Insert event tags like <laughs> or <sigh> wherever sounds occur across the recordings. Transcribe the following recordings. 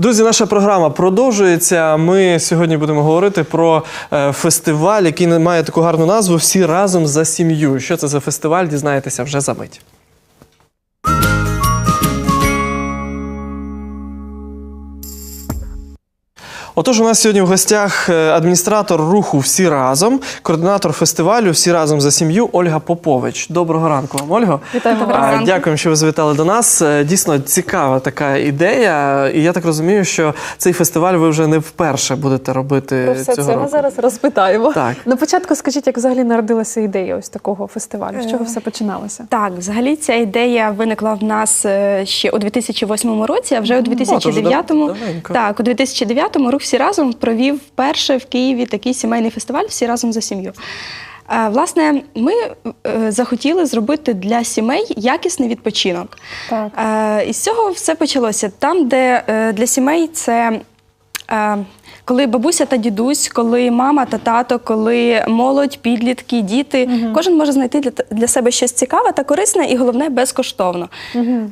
Друзі, наша програма продовжується. Ми сьогодні будемо говорити про е, фестиваль, який має таку гарну назву Всі разом за сім'ю. Що це за фестиваль? Дізнаєтеся вже за мить. Отож, у нас сьогодні в гостях е, адміністратор руху Всі разом, координатор фестивалю Всі разом за сім'ю Ольга Попович. Доброго ранку вам, Ольго. Вітаємо ранку. Дякуємо, що ви завітали до нас. Е, Дійсно цікава така ідея. І я так розумію, що цей фестиваль ви вже не вперше будете робити Про все цього це року. ми зараз розпитаємо. Так. На початку скажіть, як взагалі народилася ідея ось такого фестивалю? З чого все починалося? Так, взагалі ця ідея виникла в нас е, ще у 2008 році, а вже у О, то вже 2009-му, так, у 2009-му рух всі разом провів вперше в Києві такий сімейний фестиваль Всі разом за сім'ю. Е, Власне, ми е, захотіли зробити для сімей якісний відпочинок. Так. Е, І з цього все почалося. Там, де е, для сімей це. Коли бабуся та дідусь, коли мама та тато, коли молодь, підлітки, діти, кожен може знайти для, для себе щось цікаве та корисне, і головне безкоштовно.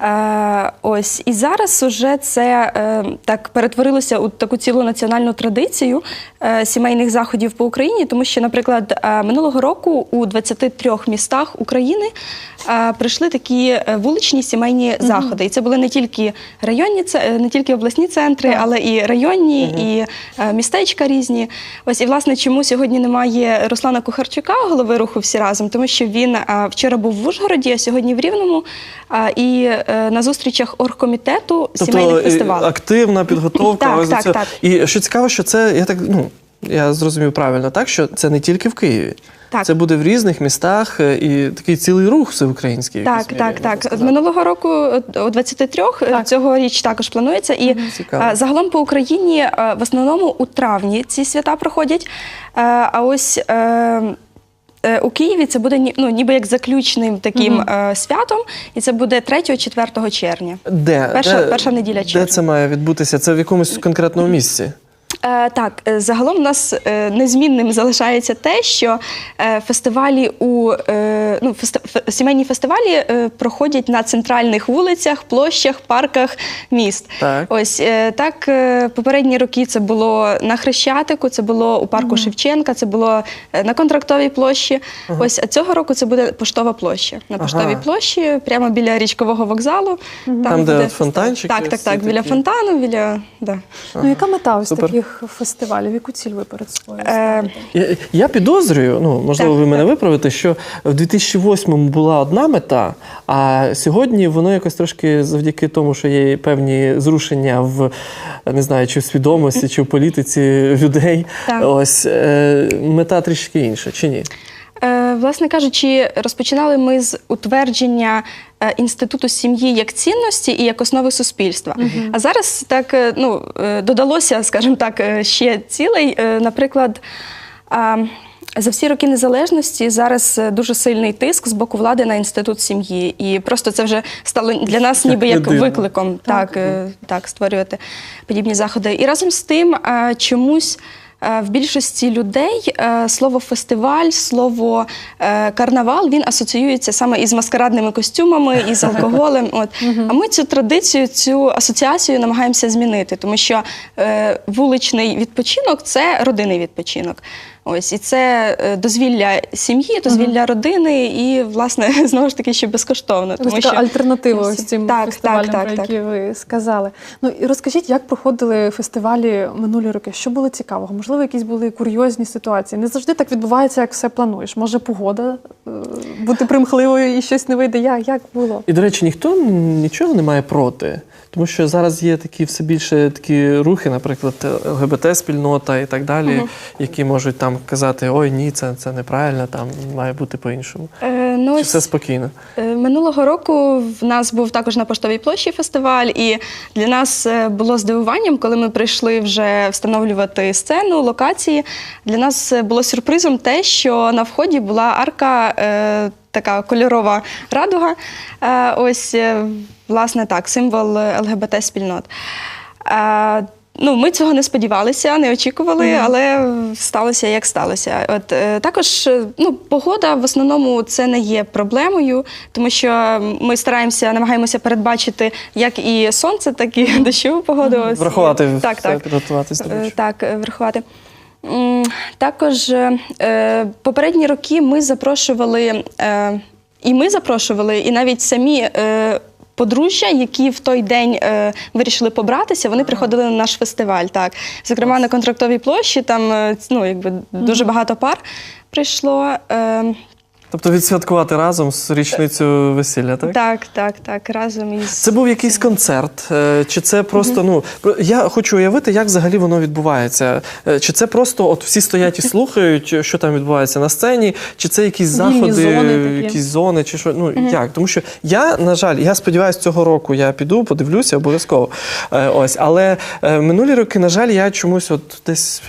Е, ось. І зараз уже це е, так перетворилося у таку цілу національну традицію е, сімейних заходів по Україні, тому що, наприклад, е, минулого року у 23 містах України е, прийшли такі е, вуличні сімейні заходи. І це були не тільки районні, це- не тільки обласні центри, але і районні, і е, містечка різні. Ось і власне, чому сьогодні немає Руслана Кухарчука, голови руху всі разом, тому що він е, вчора був в Ужгороді, а сьогодні в Рівному. е, І е, на зустрічах оргкомітету сімейних Тобто і фестивалів. активна підготовка. Так, так, так. І що цікаво, що це я так ну. Я зрозумів правильно, так що це не тільки в Києві, Так. це буде в різних містах е, і такий цілий рух всеукраїнський. Так, мірі, так, так. сказати. Минулого року е, у 23 Так. цього річ також планується. І Цікаво. е, загалом по Україні е, в основному у травні ці свята проходять. Е, А ось е, е, у Києві це буде ну, ніби як заключним таким е, святом, і це буде 3-4 червня. Де? Перша- де, перша неділя Де це має відбутися? Це в якомусь конкретному місці? Е, так, е, загалом у нас е, незмінним залишається те, що е, фестивалі у е, ну, сімейні фестивалі е, проходять на центральних вулицях, площах, парках міст. Так. Ось е, так е, попередні роки це було на Хрещатику, це було у парку Шевченка, це було на контрактовій площі. Ось а цього року це буде поштова площа. На поштовій Ага. площі, прямо біля річкового вокзалу. Там, де буде от фонтанчики Так, так, так. Біля такі. фонтану, біля да. Ну яка мета ось Супер. таких фестивалів? Яку ціль ви перед собою Е, ставите? Я, я підозрюю, ну можливо, Так, ви мене виправите, що в 2008-му була одна мета, а сьогодні воно якось трошки завдяки тому, що є певні зрушення в не знаю, чи в свідомості, чи в політиці людей. Так. Ось е, мета трішки інша, чи ні? Власне кажучи, розпочинали ми з утвердження е, інституту сім'ї як цінності і як основи суспільства. А зараз так е, ну, е, додалося, скажімо так, ще цілий, наприклад. За всі роки незалежності зараз дуже сильний тиск з боку влади на інститут сім'ї, і просто це вже стало для нас ніби як викликом так, е, так створювати подібні заходи. І разом з тим чомусь. Е, В більшості людей е, слово фестиваль, слово е, карнавал він асоціюється саме із маскарадними костюмами, із <laughs> алкоголем. От а ми цю традицію, цю асоціацію намагаємося змінити, тому що вуличний відпочинок це родинний відпочинок. Ось і це е, дозвілля сім'ї, дозвілля родини, і власне <laughs> знову ж таки ще безкоштовно. Тому така альтернатива ось цим так, фестивалям, так, про так, які ви сказали. Ну і розкажіть, як проходили фестивалі минулі роки? Що було цікавого? Можливо, якісь були курйозні ситуації. Не завжди так відбувається, як все плануєш. Може, погода е, бути примхливою і щось не вийде. Як, як було? І, до речі, ніхто нічого не має проти. Тому що зараз є такі все більше такі рухи, наприклад, ЛГБТ-спільнота і так далі, які можуть там казати: ой, ні, це, це неправильно, там має бути по-іншому. Е, ну, Чи все спокійно? е, Минулого року в нас був також на поштовій площі фестиваль, і для нас е, було здивуванням, коли ми прийшли вже встановлювати сцену, локації. Для нас е, було сюрпризом те, що на вході була арка. Е, Така кольорова радуга. Е, Ось, власне, так, символ ЛГБТ-спільнот. Е, Ну, ми цього не сподівалися, не очікували, але сталося як сталося. От е, також е, ну, погода в основному це не є проблемою, тому що ми стараємося, намагаємося передбачити як і сонце, так і дощову погоду. Ось, Врахувати так, все, так. підготуватись до Е. Так, е, врахувати. Також е, е, попередні роки ми запрошували, е, і ми запрошували, і навіть самі. е, Подружжя, які в той день е, вирішили побратися, вони приходили на наш фестиваль. Так, зокрема на контрактовій площі, там е, ну якби дуже багато пар прийшло. Е, Тобто відсвяткувати разом з річницю весілля, так? так, так, так, разом із Це був якийсь концерт, е, чи це просто ну я хочу уявити, як взагалі воно відбувається. Е, Чи це просто от всі стоять і слухають, що там відбувається на сцені, чи це якісь заходи, зони якісь зони, чи що? Ну як? Тому що я, на жаль, я сподіваюся, цього року я піду, подивлюся обов'язково. Е, Ось, але минулі роки, на жаль, я чомусь от десь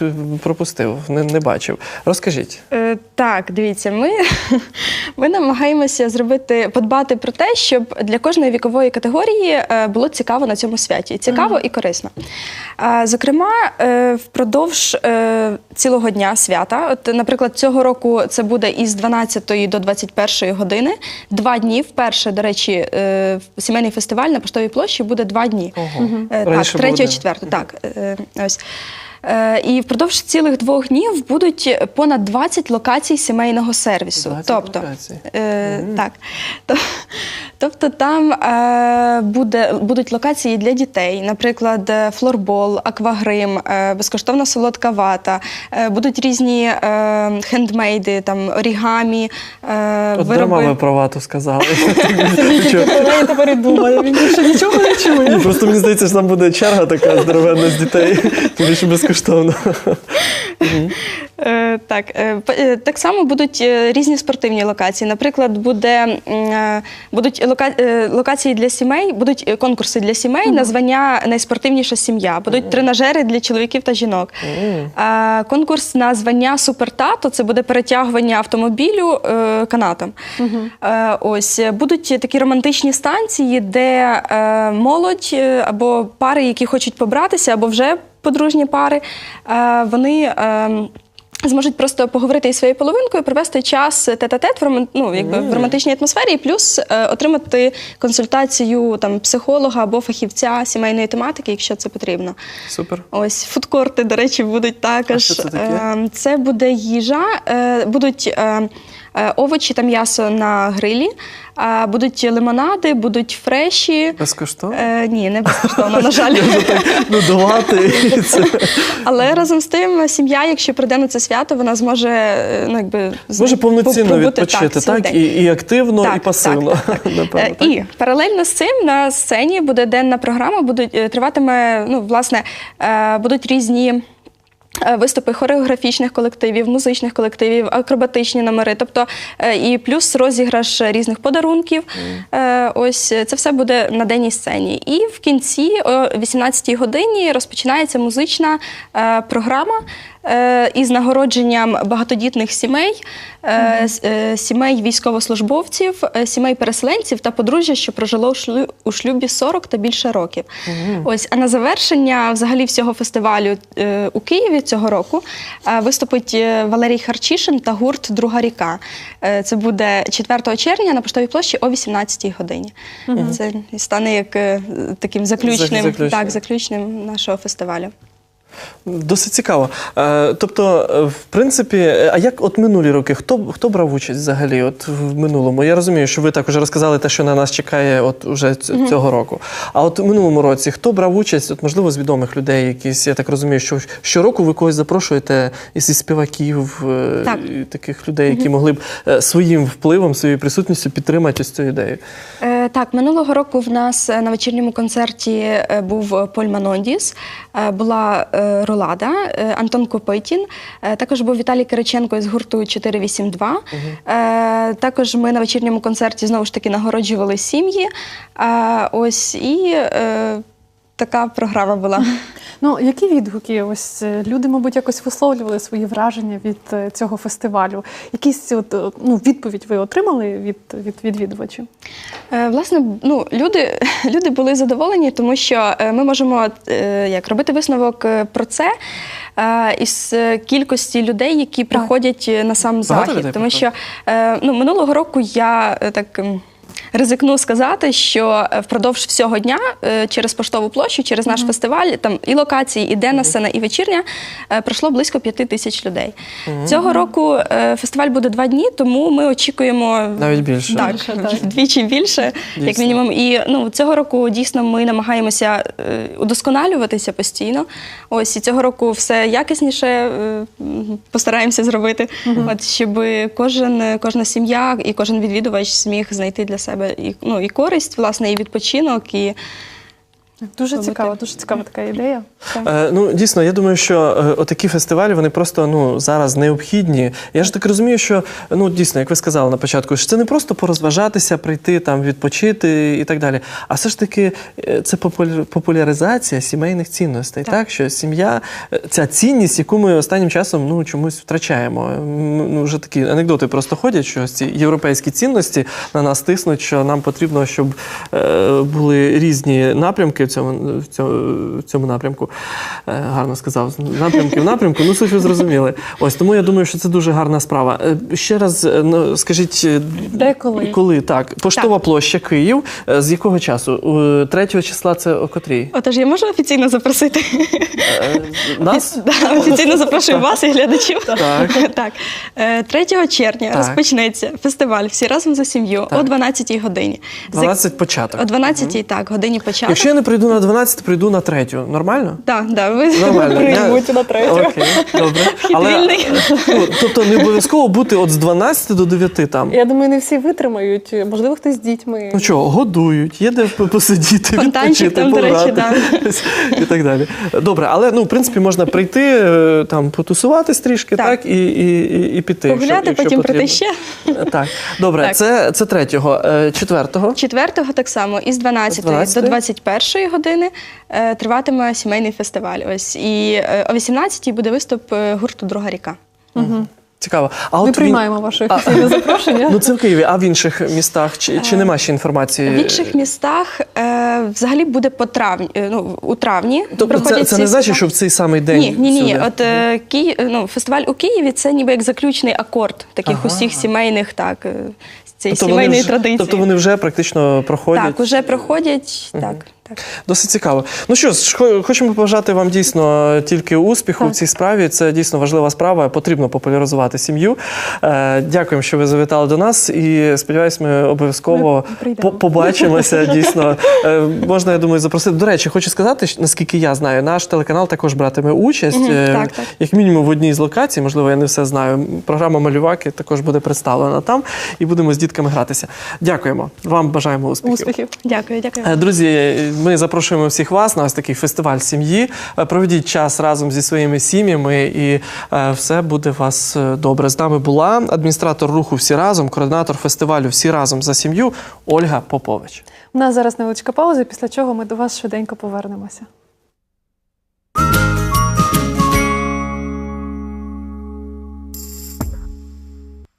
пропустив, не, не бачив. Розкажіть. Е, Так, дивіться, ми, <laughs> ми намагаємося зробити, подбати про те, щоб для кожної вікової категорії е, було цікаво на цьому святі. Цікаво і корисно. Зокрема, е, впродовж е, цілого дня свята, от, наприклад, цього року це буде із 12 до 21 години. Два дні. Вперше, до речі, сімейний фестиваль на поштовій площі буде два дні. Ого. Так, було 3 і день. 4. Так, ось. Е, І впродовж цілих двох днів будуть понад 20 локацій сімейного сервісу. 20 тобто, локацій. Е, так. Тобто там е, буде, будуть локації для дітей, наприклад, е, флорбол, аквагрим, е, безкоштовна солодка вата, е, будуть різні е, хендмейди, там орігамі, е, От вироби. дарма ви про вату сказали. Неї тепер і думає. Він більше нічого не чує. Просто мені здається, що там буде черга така здоровенна з дітей, тому що безкоштовно. <laughs> Е, Так, е, е, так само будуть різні спортивні локації. Наприклад, буде, е, будуть лока- е, локації для сімей, будуть конкурси для сімей на звання найспортивніша сім'я, будуть тренажери для чоловіків та жінок. Е, Конкурс на звання супертато це буде перетягування автомобілю е, канатом. Е, Ось е, будуть такі романтичні станції, де е, молодь або пари, які хочуть побратися, або вже подружні пари, е, вони. е, Зможуть просто поговорити із своєю половинкою, провести час тет-а-тет в, ну, якби, в романтичній атмосфері, і плюс е, отримати консультацію там, психолога або фахівця сімейної тематики, якщо це потрібно. Супер. Ось фудкорти, до речі, будуть також. А що це таке? Е, Це буде їжа, е, будуть е, е, овочі та м'ясо на грилі, е, будуть лимонади, будуть фреші. Безкоштовно? Е, Ні, не безкоштовно, на жаль. Ну, давати. Але разом з тим, сім'я, якщо прийде на це свято, вона зможе е, ну, якби, Може повноцінно відпочити, так? І, активно, і пасивно. Е? І паралельно з цим на сцені буде денна програма, е, триватиме, ну, власне, е, будуть різні. Е, Виступи хореографічних колективів, музичних колективів, акробатичні номери, тобто е, і плюс розіграш різних подарунків. Е, Ось це все буде на денній сцені. І в кінці, о 18-й годині, розпочинається музична програма із нагородженням багатодітних сімей, е, е, сімей військовослужбовців, е, сімей переселенців та подружжя, що прожило у шлю- у шлюбі 40 та більше років. Ось, а на завершення взагалі всього фестивалю е, у Києві цього року е, виступить е, Валерій Харчишин та гурт Друга ріка. Е, Це буде 4 червня на поштовій площі о 18-й годині. Це стане як е, таким заключним, заключним. так, заключним нашого фестивалю. Досить цікаво. Е, Тобто, е, в принципі, е, а як от минулі роки, хто, хто брав участь взагалі от в минулому? Я розумію, що ви також розказали те, що на нас чекає от уже цього року. А от в минулому році хто брав участь, от, можливо, з відомих людей якісь, я так розумію, що щороку ви когось запрошуєте із співаків, Так. таких людей, які могли б своїм впливом, своєю присутністю підтримати ось цю ідею. Е, Так, минулого року в нас е, на вечірньому концерті е, був Поль Манондіс, е, була е, Ролада, е, Антон Копитін, е, також був Віталій Кириченко із гурту 482. Е, Також ми на вечірньому концерті знову ж таки нагороджували сім'ї. Е, Ось і. Така програма була. <laughs> Ну, які відгуки? Ось е, люди, мабуть, якось висловлювали свої враження від е, цього фестивалю. Якісь от, е, ну, відповідь ви отримали від, від відвідувачів? Е, Власне, ну люди, <laughs> люди були задоволені, тому що ми можемо е, як робити висновок про це е, із кількості людей, які приходять е, на сам Багато людей захід. Тому що приходить? ну, минулого року я так. Ризикну сказати, що е, впродовж всього дня е, через поштову площу, через наш фестиваль, там і локації, і денна сцена, і вечірня е, пройшло близько п'яти тисяч людей. Цього року фестиваль буде два дні, тому ми очікуємо Навіть більше. Так, Більше, так. <laughs> вдвічі більше, як мінімум. І ну цього року дійсно ми намагаємося удосконалюватися постійно. Ось і цього року все якісніше постараємося зробити, от щоб кожен, кожна сім'я і кожен відвідувач зміг знайти для себе і ну і користь, власне, і відпочинок, і Дуже Робити. цікаво, дуже цікава така ідея. Е, ну дійсно, я думаю, що е, отакі фестивалі вони просто ну зараз необхідні. Я ж так розумію, що ну дійсно, як ви сказали на початку, що це не просто порозважатися, прийти там відпочити і так далі. А все ж таки, е, це популя- популяризація сімейних цінностей. Так, що сім'я, е, ця цінність, яку ми останнім часом ну чомусь втрачаємо. Ну вже такі анекдоти просто ходять, що ці європейські цінності на нас тиснуть, що нам потрібно, щоб е, були різні напрямки цьому, в цьому, в цьому напрямку. Е, гарно сказав. Напрямки в напрямку. Ну, суть ви зрозуміли. Ось тому я думаю, що це дуже гарна справа. Е, ще раз е, ну, скажіть, Де, коли? коли так? Поштова площа Київ. З якого часу? Е, 3 числа це о котрій? отож я можу офіційно запросити. Нас? <laughs> Да, Офіційно запрошую вас і глядачів. Так. так. <laughs> Е, 3 червня Так. розпочнеться фестиваль всі разом за сім'ю Так. о 12 годині. 12 початок. О 12 так, годині початок. Якщо я не прийду на 12, прийду на 3. Нормально? Так, да, ви Нормально. Приймуть на третю. Окей, добре. <laughs> вільний. ну, тобто не обов'язково бути от з 12 до 9 там. Я думаю, не всі витримають. Можливо, хтось з дітьми. Ну чого, годують, є де посидіти, Фонтанчик відпочити, там, до речі, пограти <laughs> і так далі. Добре, але ну, в принципі, можна прийти, е, там, потусуватись трішки, так, Так. і, і, і, і піти. якщо- Погуляти, якщо потім потрібно. прийти ще. Так, добре, Так. це, це третього. Е, Четвертого. Четвертого так само, із 12, З 12? до 21 години е, триватиме сімейний фестиваль. Ось і е, о 18-й буде виступ е, гурту Друга ріка. Цікаво. А Ми от він- приймаємо ваше офіційне <laughs> запрошення. Ну це в Києві, а в інших містах чи, чи нема ще інформації? В інших містах е, взагалі буде по травні, ну, у травні. Тобто це, це не значить, що в цей самий день. Ні, ні, ні. всюди? От е, Ки... ну, фестиваль у Києві це ніби як заключний акорд таких Ага. усіх сімейних, так, цієї Тобто сімейної вже- традиції. Тобто вони вже практично проходять. Так, уже проходять. Так, так. Досить цікаво. Ну що ж, хочемо побажати вам дійсно тільки успіху Так. в цій справі. Це дійсно важлива справа. Потрібно популяризувати сім'ю. Е, дякуємо, що ви завітали до нас. І сподіваюсь, ми обов'язково по- побачимося. <laughs> Дійсно, Е, можна, я думаю, запросити. До речі, хочу сказати, наскільки я знаю, наш телеканал також братиме участь. Е, так, так. Як мінімум в одній з локацій, можливо, я не все знаю. Програма Малюваки також буде представлена там, і будемо з дітками гратися. Дякуємо. Вам бажаємо успіхів. Успіхів. Дякую, дякую. Е, Друзі, ми запрошуємо всіх вас на ось такий фестиваль сім'ї. Е, Проведіть час разом зі своїми сім'ями, і е, все буде у вас добре. З нами була адміністратор руху всі разом, координатор фестивалю Всі разом за сім'ю Ольга Попович. У нас зараз невеличка пауза, після чого ми до вас швиденько повернемося.